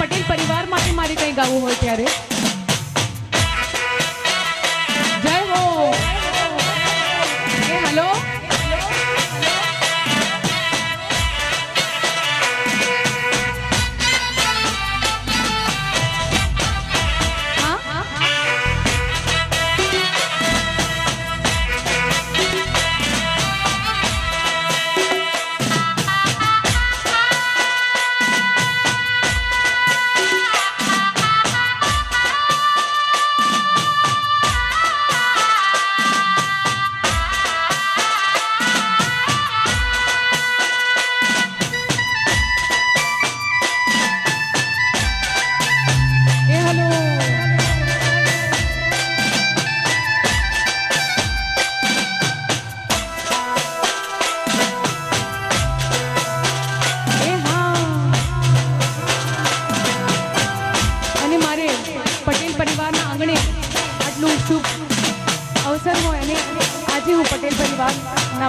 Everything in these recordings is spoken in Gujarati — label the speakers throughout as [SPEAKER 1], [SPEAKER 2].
[SPEAKER 1] પટેલ પરિવાર માટે મારે કંઈ ગાવું હોય ત્યારે?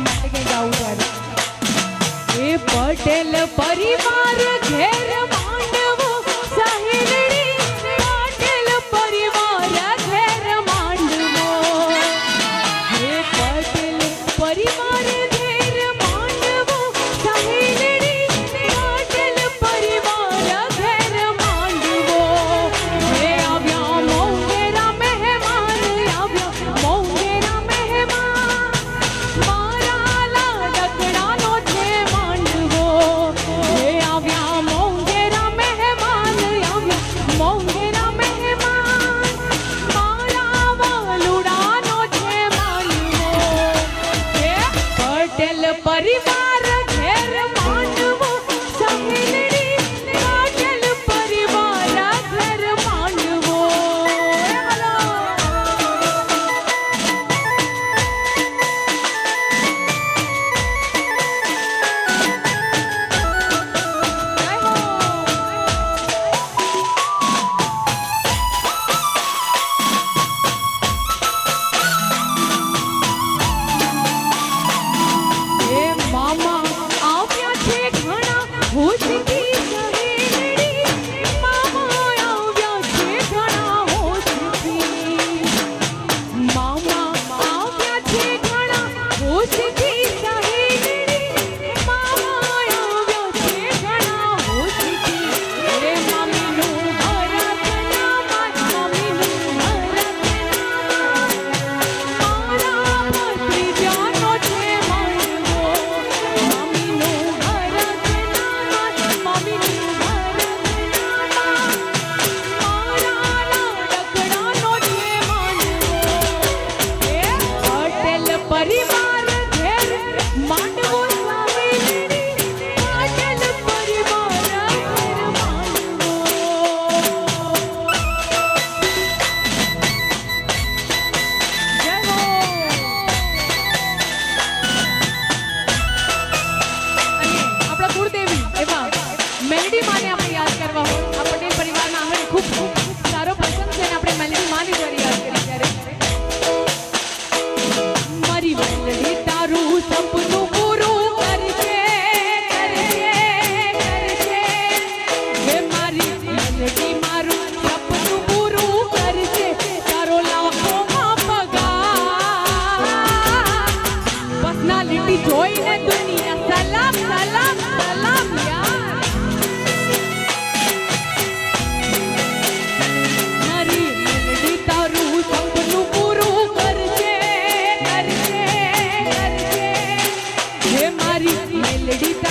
[SPEAKER 1] માટે કંઈ ગાવું એ પટેલ પરિવાર ઘે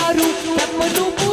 [SPEAKER 1] Peru, Peru, Peru.